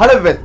Hello base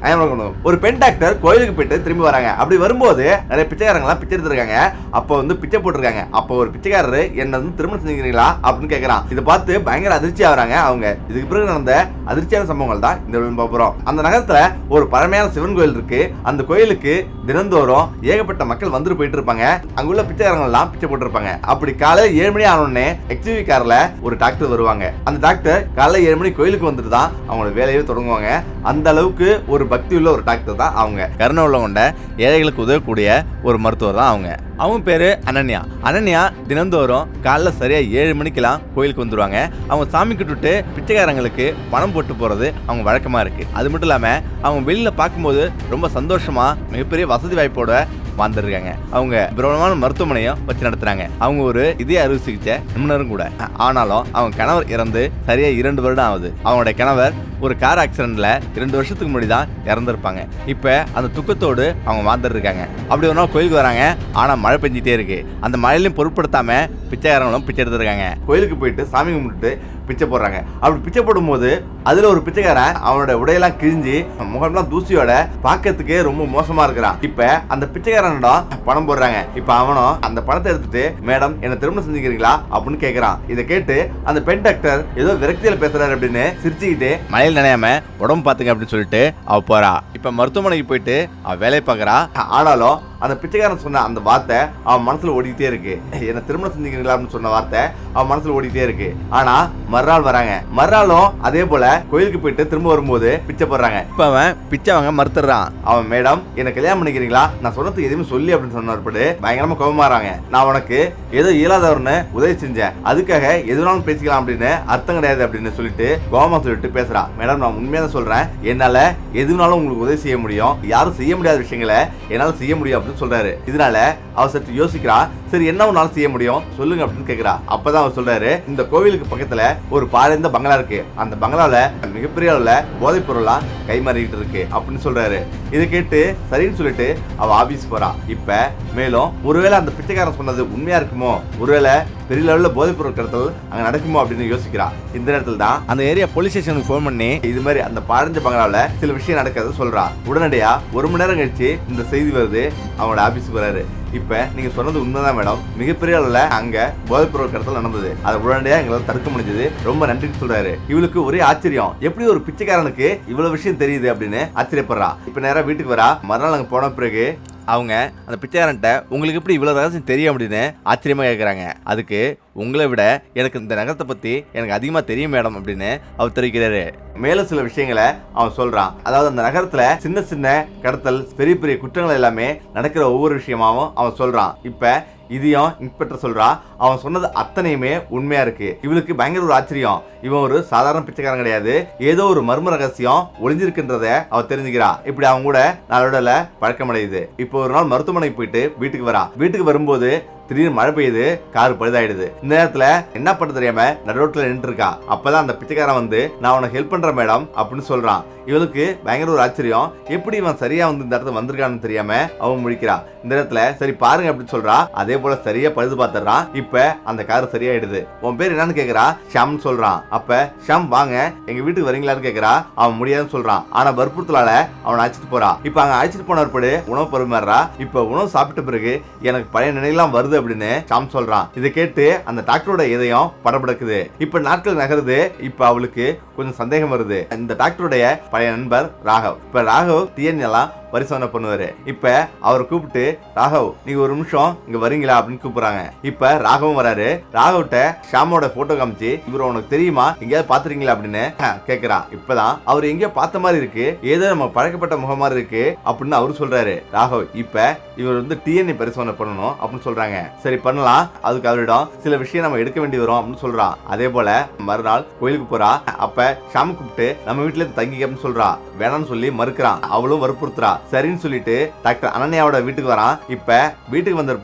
ஒரு பெண் doctor கோயிலுக்கு போயிட்டு திரும்பி வராங்க. அப்படி வரும்போது நிறைய பிச்சைக்காரங்களாம் பிச்சை எடுத்துருக்காங்க. அப்போ வந்து பிச்சை போட்டிருக்காங்க. அப்போ ஒரு பிச்சைக்காரர் என்ன வந்து திருமணம் செஞ்சுக்கிறீங்களா? அப்படின்னு கேட்குறான் இதை பார்த்து பயங்கர அதிர்ச்சி ஆகிறாங்க அவங்க. இதுக்கு பிறகு நடந்த அதிர்ச்சியான சம்பவங்கள் தான் இந்த வீடியோல அந்த நகரத்தில் ஒரு பழமையான சிவன் கோயில் இருக்கு. அந்த கோயிலுக்கு தினந்தோறும் ஏகப்பட்ட மக்கள் வந்துட்டு போயிட்டு இருப்பாங்க. அங்குள்ள பிச்சைக்காரங்கள்லாம் பிச்சை போட்டிருப்பாங்க. அப்படி காலையில் ஏழு மணி ஆனோடனே உடனே காரில் ஒரு டாக்டர் வருவாங்க. அந்த டாக்டர் காலைல ஏழு மணி கோயிலுக்கு வந்துட்டு தான் அவங்களோட வேலையை தொடங்குவாங்க. அந்த அளவுக்கு ஒரு பக்தி உள்ள ஒரு டாக்டர் தான் அவங்க. கருணை உள்ள கொண்ட ஏழைகளுக்கு உதவக்கூடிய ஒரு மருத்துவர் தான் அவங்க. அவங்க பேரு அனன்யா. அனன்யா தினந்தோறும் காலைல சரியா ஏழு மணிக்கெல்லாம் கோயிலுக்கு வந்துருவாங்க. அவங்க சாமி கிட்டுட்டு பிச்சைக்காரங்களுக்கு பணம் போட்டு போறது அவங்க வழக்கமா இருக்கு. அது மட்டும் இல்லாம அவங்க வெளியில பார்க்கும்போது ரொம்ப சந்தோஷமா மிகப்பெரிய வசதி வாய்ப்போட வாழ்ந்துருக்காங்க. அவங்க பிரபலமான மருத்துவமனையும் வச்சு நடத்துறாங்க. அவங்க ஒரு இதய அறுவை சிகிச்சை நிபுணரும் கூட. ஆனாலும் அவங்க கணவர் இறந்து சரியா இரண்டு வருடம் ஆகுது. அவங்களோட கணவர் ஒரு கார் ஆக்சிடென்ட்ல இரண்டு வருஷத்துக்கு முன்னாடி தான் இறந்துருப்பாங்க. இப்போ அந்த துக்கத்தோடு அவங்க வாழ்ந்துட்டு இருக்காங்க. அப்படி ஒரு நாள் கோயிலுக்கு வராங்க. ஆனால் மழை பெஞ்சிட்டே இருக்கு. அந்த மழையிலையும் பொருட்படுத்தாம பிச்சைக்காரங்களும் பிச்சை எடுத்திருக்காங்க. கோயிலுக்கு போயிட்டு சாமி கும்பிட்டுட்டு பிச்சை போடுறாங்க. அப்படி பிச்சை போடும்போது அதுல ஒரு பிச்சைக்காரன் அவனோட உடையெல்லாம் கிழிஞ்சு முகம்லாம் தூசியோட பார்க்கறதுக்கே ரொம்ப மோசமா இருக்கிறான். இப்ப அந்த பிச்சைக்காரனிடம் பணம் போடுறாங்க. இப்ப அவனும் அந்த பணத்தை எடுத்துட்டு மேடம் என்ன திருமணம் செஞ்சுக்கிறீங்களா? அப்படின்னு கேக்குறான். இதை கேட்டு அந்த பெண் டாக்டர் ஏதோ விரக்தியில பேசுறாரு அப்படின்னு சிரிச்சுக்கிட்டு மழையில் நினையாம உடம்பு பாத்துங்க அப்படின்னு சொல்லிட்டு அவ போறா. இப்ப மருத்துவமனைக்கு போயிட்டு அவ வேலையை பார்க்கறா ஆனாலும் அந்த பிச்சைக்காரன் சொன்ன அந்த வார்த்தை அவன் மனசில் ஓடிக்கிட்டே இருக்கு. என்னை திருமணம் செஞ்சுக்கிறீங்களா அப்படின்னு சொன்ன வார்த்தை அவன் மனசில் ஓடிக்கிட்டே இருக்கு. ஆனால் மறுநாள் வராங்க. மறுநாளும் அதே போல கோயிலுக்கு போயிட்டு திரும்ப வரும்போது பிச்சை போடுறாங்க. இப்போ அவன் பிச்சை வாங்க மறுத்துறான். அவன் மேடம் என்னை கல்யாணம் பண்ணிக்கிறீங்களா? நான் சொன்னதுக்கு எதுவுமே சொல்லி அப்படின்னு சொன்னபடி பயங்கரமாக கோபமாறாங்க நான் உனக்கு ஏதோ இயலாதவர்னு உதவி செஞ்சேன். அதுக்காக எதுனாலும் பேசிக்கலாம் அப்படின்னு அர்த்தம் கிடையாது அப்படின்னு சொல்லிட்டு கோபமா சொல்லிட்டு பேசுறான் மேடம் நான் உண்மையாக தான் சொல்றேன். என்னால் எதுனாலும் உங்களுக்கு உதவி செய்ய முடியும். யாரும் செய்ய முடியாத விஷயங்களை என்னால் செய்ய முடியும் அப்படின்னு சொல்றாரு. இதனால அவர் சற்று யோசிக்கிறா. சரி என்ன உன்னால செய்ய முடியும்? சொல்லுங்க அப்படின்னு கேக்குறா. அப்பதான் அவர் சொல்றாரு இந்த கோவிலுக்கு பக்கத்துல ஒரு பாழந்த பங்களா இருக்கு. அந்த பங்களால மிகப்பெரிய அளவுல போதைப் கை கைமாறிக்கிட்டு இருக்கு அப்படின்னு சொல்றாரு. இதை கேட்டு சரின்னு சொல்லிட்டு அவ ஆபீஸ் போறா. இப்ப மேலும் ஒருவேளை அந்த பிச்சைக்காரன் சொன்னது உண்மையா இருக்குமோ? ஒருவேளை பெரிய லெவலில் போதைப் பொருள் கடத்தல் அங்க நடக்குமோ அப்படின்னு யோசிக்கிறா. இந்த நேரத்தில் தான் அந்த ஏரியா போலீஸ் ஸ்டேஷனுக்கு ஃபோன் பண்ணி இது மாதிரி அந்த பாரஞ்ச பங்களாவில் சில விஷயம் நடக்கிறத சொல்றா. உடனடியா ஒரு மணி நேரம் கழிச்சு இந்த செய்தி வருது அவங்களோட ஆஃபீஸுக்கு வராரு. இப்போ நீங்க சொன்னது உண்மைதான் மேடம் மிகப்பெரிய அளவில் அங்க போதைப் பொருள் கடத்தல் நடந்தது. அதை உடனடியா எங்களால் தடுக்க முடிஞ்சது. ரொம்ப நன்றின்னு சொல்றாரு. இவளுக்கு ஒரே ஆச்சரியம். எப்படி ஒரு பிச்சைக்காரனுக்கு இவ்வளவு விஷயம் தெரியுது அப்படின்னு ஆச்சரியப்படுறா. இப்போ நேராக வீட்டுக்கு வரா. மறுநாள் அங்கே போன பிறகு அவங்க அந்த பிச்சைக்காரன்ட்ட உங்களுக்கு எப்படி இவ்வளவு ரகசியம் தெரியும்? அப்படின்னு ஆச்சரியமா கேட்குறாங்க அதுக்கு உங்களை விட எனக்கு இந்த நகரத்தை பற்றி எனக்கு அதிகமாக தெரியும் மேடம் அப்படின்னு அவர் தெரிவிக்கிறாரு. மேலும் சில விஷயங்களை அவன் சொல்கிறான் அதாவது அந்த நகரத்தில் சின்ன சின்ன கடத்தல் பெரிய பெரிய குற்றங்கள் எல்லாமே நடக்கிற ஒவ்வொரு விஷயமாவும் அவன் சொல்கிறான் இப்போ இதையும் இன்ஸ்பெக்டர் சொல்றா. அவன் சொன்னது அத்தனையுமே உண்மையா இருக்கு. இவளுக்கு பயங்கர ஒரு ஆச்சரியம். இவன் ஒரு சாதாரண பிச்சைக்காரன் கிடையாது. ஏதோ ஒரு மர்ம ரகசியம் ஒளிஞ்சிருக்குன்றத அவ தெரிஞ்சுக்கிறா. இப்படி அவங்க கூட நாளோட பழக்கமடையுது. இப்போ ஒரு நாள் மருத்துவமனைக்கு போயிட்டு வீட்டுக்கு வரா. வீட்டுக்கு வரும்போது திடீர்னு மழை பெய்யுது கார் பழுதாயிடுது. இந்த நேரத்துல என்ன பண்ண தெரியாம நடுரோட்டில் நின்று இருக்கா அப்பதான் அந்த பிச்சைக்காரன் வந்து நான் உனக்கு ஹெல்ப் பண்றேன் மேடம் அப்படின்னு சொல்றான். இவளுக்கு பயங்கர ஒரு ஆச்சரியம். எப்படி இவன் சரியா வந்து இந்த இடத்துல வந்திருக்கான்னு தெரியாம அவன் முடிக்கிறான் இந்த இடத்துல சரி பாருங்க அப்படின்னு சொல்றா. அதே போல சரியா பழுது பார்த்துறான் இப்ப அந்த கார் சரியாயிடுது. உன் பேர் என்னன்னு கேக்குறா? ஷாம்னு சொல்றான். அப்ப ஷாம் வாங்க. எங்க வீட்டுக்கு வரீங்களான்னு கேக்குறா. அவன் முடியாதுன்னு சொல்றான். ஆனா வற்புறுத்தலால அவனை அழைச்சிட்டு போறான் இப்ப அங்க அழைச்சிட்டு போன பிறகு உணவு பருமாறா இப்ப உணவு சாப்பிட்ட பிறகு எனக்கு பழைய நினைவுலாம் வருது அப்படின்னு ஷாம் சொல்றான். இதை கேட்டு அந்த டாக்டரோட இதயம் படபடக்குது. இப்ப நாட்கள் நகருது. இப்ப அவளுக்கு கொஞ்சம் சந்தேகம் வருது. இந்த டாக்டருடைய பழைய நண்பர் ராகவ். இப்ப ராகவ் டிஎன் எல்லாம் பரிசோதனை பண்ணுவாரு. இப்ப அவர் கூப்பிட்டு ராகவ் நீங்க ஒரு நிமிஷம் இங்க வரீங்களா? அப்படின்னு கூப்பிடுறாங்க. இப்ப ராகவும் வராரு. ராகவ்ட்ட ஷாமோட போட்டோ காமிச்சு இவர் உனக்கு தெரியுமா? எங்கேயாவது பாத்துறீங்களா அப்படின்னு கேக்குறா. இப்பதான் அவர் எங்கேயோ பார்த்த மாதிரி இருக்கு. ஏதோ நம்ம பழக்கப்பட்ட முகம் மாதிரி இருக்கு அப்படின்னு அவரு சொல்றாரு. ராகவ் இப்ப இவர் வந்து டிஎன்ஏ பரிசோதனை பண்ணணும் அப்படின்னு சொல்றாங்க. சரி பண்ணலாம். அதுக்கு அவரிடம் சில விஷயம் நம்ம எடுக்க வேண்டி வரும் அப்படின்னு சொல்றான் அதே போல மறுநாள் கோயிலுக்கு போறா. அப்ப ஷாம் கூப்பிட்டு நம்ம வீட்டுல தங்கிக்க அப்படின்னு சொல்றா. வேணாம்னு சொல்லி மறுக்கிறான். அவளும் வற்புறுத்துறா. சரின்னு சொல்லிட்டு டாக்டர் அனன்யாவோட வீட்டுக்கு வரான் இப்ப வீட்டுக்கு வந்த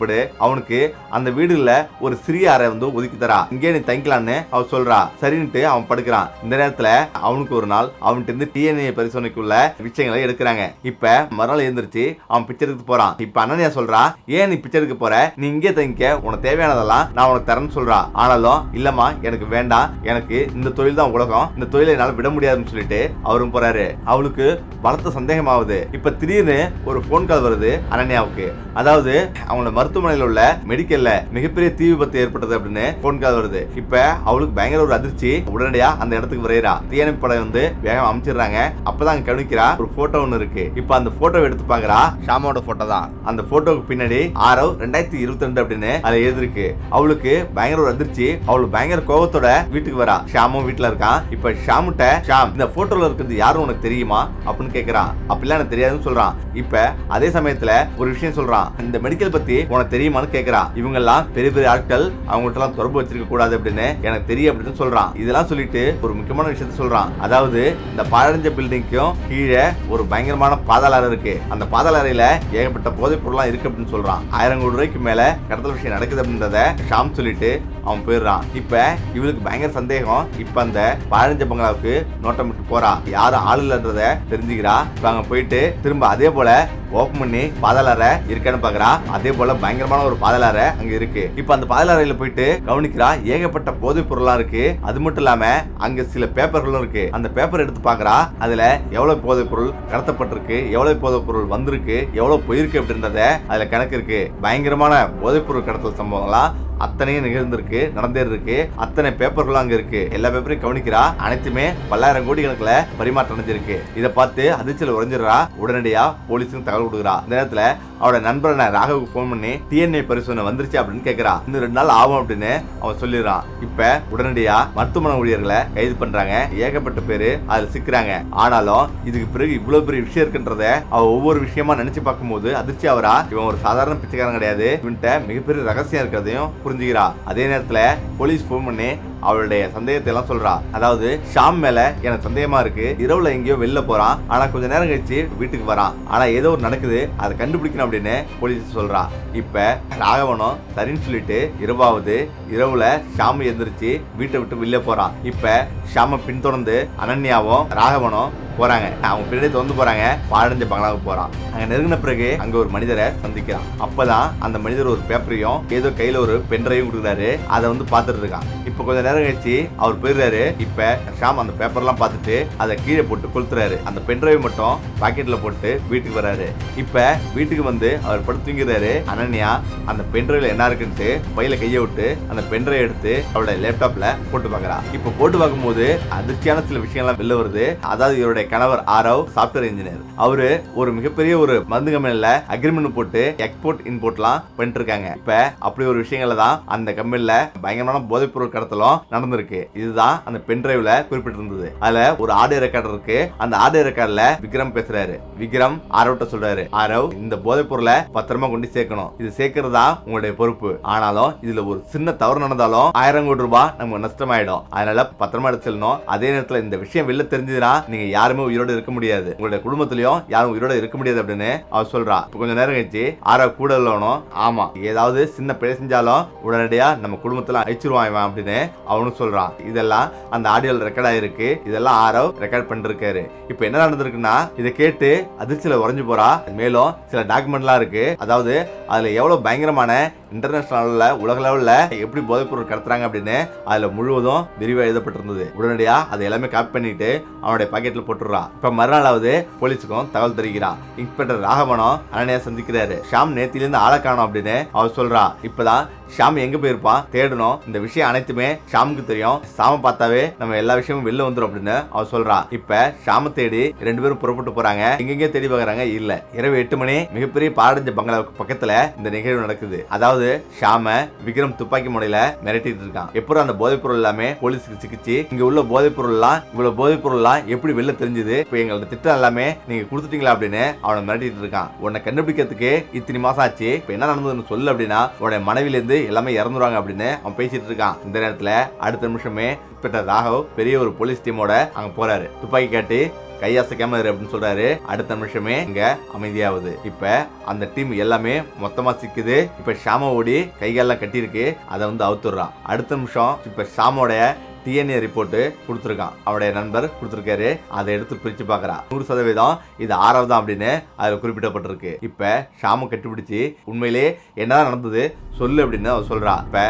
அவனுக்கு அந்த வீடுல ஒரு சிறிய அறை வந்து ஒதுக்கி தரா. இங்கே நீ தங்கிக்கலான்னு அவ சொல்றா. சரின்ட்டு அவன் படுக்கிறான் இந்த நேரத்துல அவனுக்கு ஒரு நாள் அவன்கிட்ட இருந்து டிஎன்ஏ பரிசோதனைக்குள்ள விஷயங்களை எடுக்கிறாங்க. இப்ப மறுநாள் எழுந்திருச்சு அவன் பிச்சை எடுத்து போறான். இப்ப அனன்யா சொல்றா ஏன் நீ பிச்சை எடுக்க போற? நீ இங்கே தங்கிக்க. உனக்கு தேவையானதெல்லாம் நான் உனக்கு தரேன்னு சொல்றா. ஆனாலும் இல்லம்மா எனக்கு வேண்டாம். எனக்கு இந்த தொழில் தான் உலகம். இந்த தொழிலை என்னால் விட முடியாதுன்னு சொல்லிட்டு அவரும் போறாரு. அவளுக்கு பலத்த சந்தேகமாவது இப்ப திடீர்னு ஒரு ஃபோன் கால் வருது அனன்யாவுக்கு. அதாவது அவங்களோட மருத்துவமனையில் உள்ள மெடிக்கல்ல மிகப்பெரிய தீ விபத்து ஏற்பட்டது அப்படின்னு ஃபோன் கால் வருது. இப்ப அவளுக்கு பயங்கர ஒரு அதிர்ச்சி. உடனடியா அந்த இடத்துக்கு விரைகிறா தீயணைப்பு படை வந்து வேகம் அமைச்சிடுறாங்க. அப்பதான் அங்க கவனிக்கிறா ஒரு போட்டோ ஒண்ணு இருக்கு. இப்ப அந்த போட்டோ எடுத்து பாக்குறா ஷாமோட போட்டோ தான். அந்த போட்டோக்கு பின்னாடி ஆரவ் ரெண்டாயிரத்தி இருபத்தி ரெண்டு அப்படின்னு அதுல எழுதிருக்கு அவளுக்கு பயங்கர ஒரு அதிர்ச்சி. அவளுக்கு பயங்கர கோபத்தோட வீட்டுக்கு வரா. ஷாமும் வீட்டுல இருக்கான். இப்ப ஷாமுட்ட ஷாம் இந்த போட்டோல இருக்கிறது யாரும் உனக்கு தெரியுமா? அப்படின்னு கேக்குறான். அப்படிலாம் எனக்கு தெரியாதுன்னு சொல்றான். இப்ப அதே சமயத்துல ஒரு விஷயம் சொல்றான். இந்த மெடிக்கல் பத்தி உனக்கு தெரியுமான்னு கேக்குறான் இவங்க எல்லாம் பெரிய பெரிய ஆட்கள் அவங்கள்ட்ட எல்லாம் தொடர்பு வச்சிருக்க கூடாது அப்படின்னு எனக்கு தெரியும் அப்படின்னு சொல்றான். இதெல்லாம் சொல்லிட்டு ஒரு முக்கியமான விஷயத்த சொல்றான். அதாவது இந்த பாழடைஞ்ச பில்டிங்க்கும் கீழே ஒரு பயங்கரமான பாதாள அறை இருக்கு. அந்த பாதாள அறையில ஏகப்பட்ட போதைப் பொருள்லாம் இருக்கு அப்படின்னு சொல்றான். ஆயிரம் கோடி ரூபாய்க்கு மேல கடத்தல் விஷயம் நடக்குது அப்படின்றத ஷாம் சொல்லிட்டு அவன் போயிடுறான். இப்ப இவளுக்கு பயங்கர சந்தேகம். இப்ப அந்த பாழஞ்ச பங்களாவுக்கு நோட்டம் விட்டு போறா. யாரும் ஆள் இல்லன்றத தெரிஞ்சுக்கிறா. இப்ப அங்க போயிட்டு திரும்ப அதே போல ஓப்பன் பண்ணி பாதாள இருக்கேன்னு பாக்குறா. அதே போல பயங்கரமான ஒரு பாதாள அங்க இருக்கு. இப்ப அந்த பாதாள போயிட்டு கவனிக்கிறா ஏகப்பட்ட போதைப் பொருளா இருக்கு. அது மட்டும் இல்லாம அங்க சில பேப்பர்களும் இருக்கு. அந்த பேப்பர் எடுத்து பாக்குறா அதுல எவ்வளவு போதைப் பொருள் கடத்தப்பட்டிருக்கு எவ்வளவு போதைப் பொருள் வந்திருக்கு எவ்வளவு போயிருக்கு அப்படின்றத அதுல கணக்கு இருக்கு. பயங்கரமான போதைப் பொருள் கடத்தல் சம்பவங்கள்லாம் அத்தனையும் நிகழ்ந்திருக்கு நடந்தே இருக்கு அத்தனை பேப்பர்களும் அங்க இருக்கு. எல்லா பேப்பரையும் கவனிக்கிறா அனைத்துமே பல்லாயிரம் கோடி கணக்குல பரிமாற்றம் அடைஞ்சிருக்கு. இதை பார்த்து அதிர்ச்சியில் உறைஞ்சிடறா. உடனடியா போலீஸுக்கு தகவல் கொடுக்குறா. இந்த நேரத்தில் அவரோட நண்பரான ராகவுக்கு ஃபோன் பண்ணி டிஎன்ஏ பரிசோதனை வந்துருச்சு அப்படின்னு கேட்கறா இன்னும் ரெண்டு நாள் ஆகும் அப்படின்னு அவன் சொல்லிடுறான் இப்ப உடனடியா மருத்துவமனை ஊழியர்களை கைது பண்றாங்க. ஏகப்பட்ட பேரு அதுல சிக்கிறாங்க. ஆனாலும் இதுக்கு பிறகு இவ்வளவு பெரிய விஷயம் இருக்குன்றத அவ ஒவ்வொரு விஷயமா நினைச்சு பார்க்கும்போது அதிர்ச்சி அவரா இவன் ஒரு சாதாரண பிச்சைக்காரன் கிடையாது. இவன்கிட்ட மிகப்பெரிய ரகசியம் இருக்கிறதையும் புரிஞ்சுக்கிறா. அதே நேரத்துல போலீஸ் ஃபோன் பண்ணி அவளுடைய சந்தேகத்தை எல்லாம் சொல்றா. அதாவது ஷாம் மேல எனக்கு சந்தேகமா இருக்கு. இரவுல எங்கேயோ வெளில போறான். ஆனா கொஞ்ச நேரம் கழிச்சு வீட்டுக்கு வரான். ஆனா ஏதோ ஒரு நடக்குது. அதை கண்டுபிடிக்கணும் அப்படின்னு போலீஸ் சொல்றா. இப்ப ராகவனும் சரின்னு சொல்லிட்டு இரவாவது இரவுல ஷாம் எந்திரிச்சு வீட்டை விட்டு வெளியே போறான் இப்ப ஷாம பின்தொடர்ந்து அனன்யாவும் ராகவனும் போறாங்க. அவங்க பின்னாடி தொடர்ந்து போறாங்க. பாழஞ்ச பங்களாவுக்கு போறான். அங்க நெருங்கின பிறகு அங்க ஒரு மனிதரை சந்திக்கிறான். அப்பதான் அந்த மனிதர் ஒரு பேப்பரையும் ஏதோ கையில ஒரு பென்ட்ரையும் கொடுக்குறாரு. அதை வந்து பார்த்துட்டு இருக்கான். இப்ப கொஞ்ச நேரம் கழிச்சு அவர் போயிடுறாரு. இப்ப ஷாம் அந்த பேப்பர்லாம் பார்த்துட்டு அதை கீழே போட்டு கொளுத்துறாரு. அந்த பென்ட்ரைவ் மட்டும் பாக்கெட்ல போட்டு வீட்டுக்கு வராரு இப்ப வீட்டுக்கு வந்து அவர் படுத்து தூங்கிறாரு அனன்யா அந்த பென்ட்ரைவ்ல என்ன இருக்குன்ட்டு பையில கையை விட்டு அந்த பென்ட்ரைவ் எடுத்து அவளோட லேப்டாப்ல போட்டு பார்க்கறா இப்ப போட்டு பார்க்கும்போது அதிர்ச்சியான சில விஷயங்கள்லாம் வெளில வருது. அதாவது இவருடைய கணவர் ஆரவ் சாஃப்ட்வேர் இன்ஜினியர் அவரு ஒரு மிகப்பெரிய ஒரு மருந்து கம்பெனில அக்ரிமெண்ட் போட்டு எக்ஸ்போர்ட் இம்போர்ட்லாம் பண்ணிட்டு இருக்காங்க இப்ப அப்படி ஒரு விஷயங்கள தான் அந்த கம்பெனில பயங்கரமான போதைப் பொருள் கடத்தலும் நடந்திருக்கு. இதுதான் அந்த பென் டிரைவ்ல குறிப்பிட்டிருந்தது. அதுல ஒரு ஆடியோ ரெக்கார்டர் இருக்கு. அந்த ஆடியோ ரெக்கார்ட்ல விக்ரம் பேசுறாரு. விக்ரம் ஆரவ்ட்ட சொல்றாரு. ஆரவ் இந்த போதைப் பொருளை பத்திரமா கொண்டு சேர்க்கணும். இது சேர்க்கறதா உங்களுடைய பொறுப்பு. ஆனாலும் இதுல ஒரு சின்ன தவறு நடந்தாலும் ஆயிரம் கோடி ரூபாய் நமக்கு நஷ்டமாயிடும். அதனால பத்திரமா எடுத்து செல்லணும். அதே நேரத்துல இந்த விஷயம் வெளில தெரிஞ்சதுன்னா நீங்க யாருமே உயிரோட இருக்க முடியாது. உங்களுடைய குடும்பத்திலயும் யாரும் உயிரோட இருக்க முடியாது அப்படின்னு அவர் சொல்றா. இப்ப கொஞ்சம் நேரம் கழிச்சு ஆரவ் கூட இல்லவனும் ஆமா ஏதாவது சின்ன பிழை செஞ்சாலும் உடனடியா நம்ம குடும்பத்துல அழிச்சிருவான் இவன் அப்படின்னு அவனும் சொல்றான் இதெல்லாம் அந்த ஆடியோல ரெக்கார்ட் ஆயிருக்கு. இதெல்லாம் ஆரவ் ரெக்கார்ட் பண்ணிருக்காரு. இப்போ என்ன நடந்திருக்குன்னா இதை கேட்டு அதிர்ச்சியில உறைஞ்சு போறா. மேலும் சில டாக்குமெண்ட்லாம் இருக்கு. அதாவது அதுல எவ்வளவு பயங்கரமான இன்டர்நேஷனல் லெவல்ல உலக லெவலில் எப்படி போதைப்பொருள் கடத்துறாங்க அப்படின்னு அதில் முழுவதும் விரிவாக எழுதப்பட்டிருந்தது. உடனடியாக அதை எல்லாமே காப்பி பண்ணிட்டு அவனுடைய பாக்கெட்டில் போட்டுடுறான் இப்போ மறுநாளாவது போலீஸுக்கும் தகவல் தெரிவிக்கிறான் இன்ஸ்பெக்டர் ராகவனும் அனனையாக சந்திக்கிறாரு. ஷாம் நேத்திலேருந்து ஆளை காணும் அப்படின்னு அவர் சொல்றா. இப்போதான் ஷாம் எங்க போயிருப்பான் தேடணும். இந்த விஷயம் அனைத்துமே ஷாமுக்கு தெரியும். ஷாம பார்த்தாவே நம்ம எல்லா விஷயமும் வெளில வந்துடும் அப்படின்னு அவர் சொல்றா. இப்ப ஷாம தேடி ரெண்டு பேரும் புறப்பட்டு போறாங்க. எங்கெங்க தேடி பாக்குறாங்க. இல்ல. இரவு எட்டு மணி மிகப்பெரிய பாடஞ்ச பங்களாவுக்கு பக்கத்துல இந்த நிகழ்வு நடக்குது. அதாவது ஷாம விக்ரம் துப்பாக்கி முனையில மிரட்டிட்டு இருக்கான். எப்பறம் அந்த போதைப் பொருள் எல்லாமே போலீஸுக்கு சிக்கிச்சு. இங்க உள்ள போதைப் பொருள் எல்லாம் இவ்வளவு போதைப் பொருள் எல்லாம் எப்படி வெளில தெரிஞ்சது? இப்ப எங்களோட திட்டம் எல்லாமே நீங்க கொடுத்துட்டீங்களா அப்படின்னு அவனை மிரட்டிட்டு இருக்கான். உன்னை கண்டுபிடிக்கிறதுக்கு இத்தனை மாசம் ஆச்சு. இப்ப என்ன நடந்ததுன்னு சொல்லு அப்படின்னா உன்னுடைய மனைவில இருந்து எல்லாமே இறந்துருவாங்க அப்படின்னு அவன் பேசிட்டு இருக்கான். இந்த நேரத்துல அடுத்த நிமிஷமே இன்ஸ்பெக்டர் ராகவ் பெரிய ஒரு போலீஸ் டீமோட அங்க போறாரு. துப்பாக்கி காட்டி கையாசைக்காம இரு அப்படின்னு சொல்றாரு. அடுத்த நிமிஷமே இங்க அமைதியாகுது. இப்ப அந்த டீம் எல்லாமே மொத்தமா சிக்குது. இப்ப ஷாம ஓடி கைகாலெல்லாம் கட்டியிருக்கு. அதை வந்து அவுத்துடுறான். அடுத்த நிமிஷம் இப்ப ஷாமோடைய டிஎன்ஏ ரிப்போர்ட்டு கொடுத்துருக்கான். அவருடைய நண்பர் கொடுத்துருக்காரு. அதை எடுத்து பிரித்து பார்க்குறான் நூறு சதவீதம் இது ஆறாவது தான் அப்படின்னு அதில் குறிப்பிடப்பட்டிருக்கு. இப்போ ஷாமு கட்டிப்பிடிச்சு உண்மையிலே என்னதான் நடந்தது சொல்லு அப்படின்னு அவர் சொல்றா. இப்போ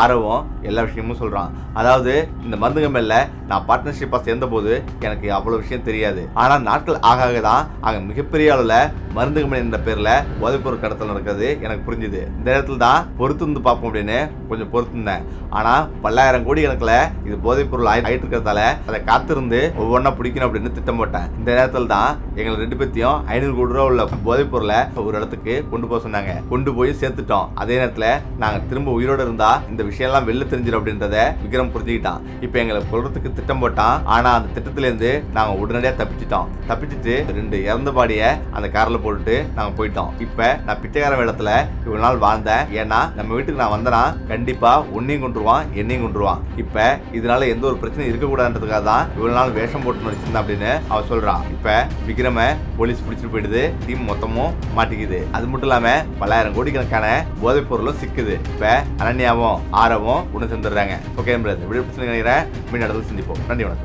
ஆரவம் எல்லா விஷயமும் சொல்கிறான் அதாவது இந்த மருந்து கம்பெனியில் நான் பார்ட்னர்ஷிப்பாக சேர்ந்தபோது எனக்கு அவ்வளோ விஷயம் தெரியாது. ஆனால் நாட்கள் ஆக ஆக தான் அங்கே மிகப்பெரிய அளவில் மருந்து கம்பெனி என்ற பேரில் போதைப்பொருள் கடத்தல் நடக்கிறது எனக்கு புரிஞ்சுது. இந்த இடத்துல தான் பொறுத்துந்து பார்ப்போம் அப்படின்னு கொஞ்சம் பொறுத்திருந்தேன் ஆனால் பல்லாயிரம் கோடி கணக்கில் இது போதைப்பொருள் ஆகி ஆகிட்டு இருக்கிறதால அதை காத்திருந்து ஒவ்வொன்றா பிடிக்கணும் அப்படின்னு திட்டம் போட்டேன். இந்த நேரத்தில் தான் எங்களை ரெண்டு பேர்த்தையும் ஐநூறு கோடி ரூபா உள்ள போதைப்பொருளை ஒரு இடத்துக்கு கொண்டு போக சொன்னாங்க. கொண்டு போய் சேர்த்துட்டோம். அதே நேரத்தில் நாங்கள் திரும்ப உயிரோடு இருந்தால் இந்த விஷயம்லாம் வெளில தெரிஞ்சிடும் அப்படின்றத விக்ரம் புரிஞ்சுக்கிட்டான். இப்போ எங்களை கொள்றதுக்கு திட்டம் போட்டான். ஆனால் அந்த திட்டத்துலேருந்து நாங்கள் உடனடியாக தப்பிச்சிட்டோம். தப்பிச்சிட்டு ரெண்டு இறந்த பாடியை அந்த காரில் போட்டுட்டு நாங்கள் போயிட்டோம். இப்போ நான் பிச்சைக்கார வேடத்தில் இவ்வளோ நாள் வாழ்ந்தேன். ஏன்னா நம்ம வீட்டுக்கு நான் வந்தேன்னா கண்டிப்பாக உன்னையும் கொண்டுருவான் என்னையும் கொண்டுருவான் இப்போ இதனால எந்த ஒரு பிரச்சனையும் இருக்கக்கூடாதுன்றதுக்காக தான் இவ்வளோ நாள் வேஷம் போட்டு நடிச்சிருந்தேன் அப்படின்னு அவன் சொல்கிறான் இப்போ விக்ரம போலீஸ் பிடிச்சிட்டு போயிடுது. டீம் மொத்தமும் மாட்டிக்குது. அது மட்டும் இல்லாமல் பல்லாயிரம் கோடிக்கணக்கான போதைப் பொருளும் சிக்குது. இப்போ அனன்யாவும் ஆரவம் ஒன்று சேர்ந்துடுறாங்க. ஓகே பிரதர் விட நினைக்கிறேன். மீன் இடத்துல சந்திப்போம். நன்றி வணக்கம்.